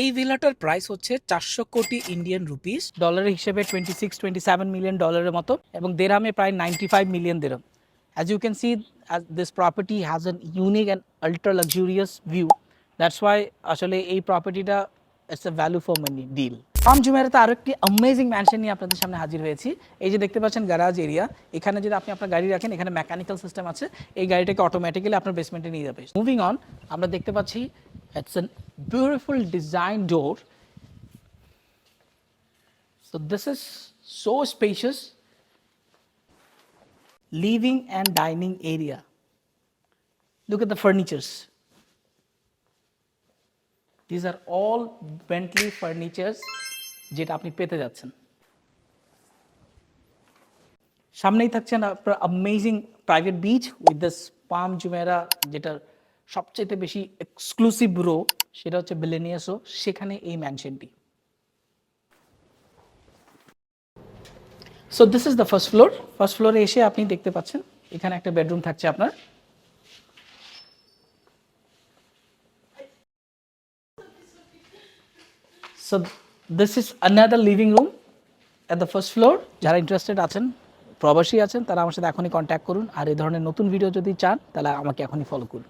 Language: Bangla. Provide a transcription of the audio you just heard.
এই ভিলাটার প্রাইস হচ্ছে চারশো কোটি ইন্ডিয়ান রুপিস ডলারের হিসেবে twenty six twenty seven million ডলারের মতো এবং দেরামে প্রায় ninety five million দেরাম as you can see this property has an unique and ultra luxurious view that's why আসলে এই প্রপার্টিটা it's a value for money deal palm জুমেরাতে আরও একটি অ্যামেজিং ম্যানশন নিয়ে আপনাদের সামনে হাজির হয়েছি। এই যে দেখতে পাচ্ছেন গ্যারাজ এরিয়া এখানে যদি আপনি আপনার গাড়ি রাখেন, এখানে মেকানিক্যাল সিস্টেম আছে। এই গাড়িটাকে অটোমেটিক্যালি আপনার বেসমেন্টে নিয়ে যাবে। মুভিং অন আমরা দেখতে পাচ্ছি It's an beautiful design door So this is so spacious. Living and dining area. Look at the furnitures. These are all Bentley furnitures যেটা আপনি পেতে যাচ্ছেন সামনেই থাকছেন আপনার amazing private beach with this palm Jumeirah যেটার সবচেয়ে বেশি এক্সক্লুসিভ রো সেটা হচ্ছে বিলেনিয়াসো সেখানে এই ম্যানশনটি so this is the first floor first ফ্লোরে এসে আপনি দেখতে পাচ্ছেন, এখানে একটা বেডরুম থাকছে আপনার। So this is another living room at the first floor যারা ইন্টারেস্টেড আছেন, প্রবাসী আছেন, তারা আমার সাথে এখনই কন্ট্যাক্ট করুন। আর এই ধরনের নতুন ভিডিও যদি চান, তাহলে আমাকে এখনই ফলো করুন।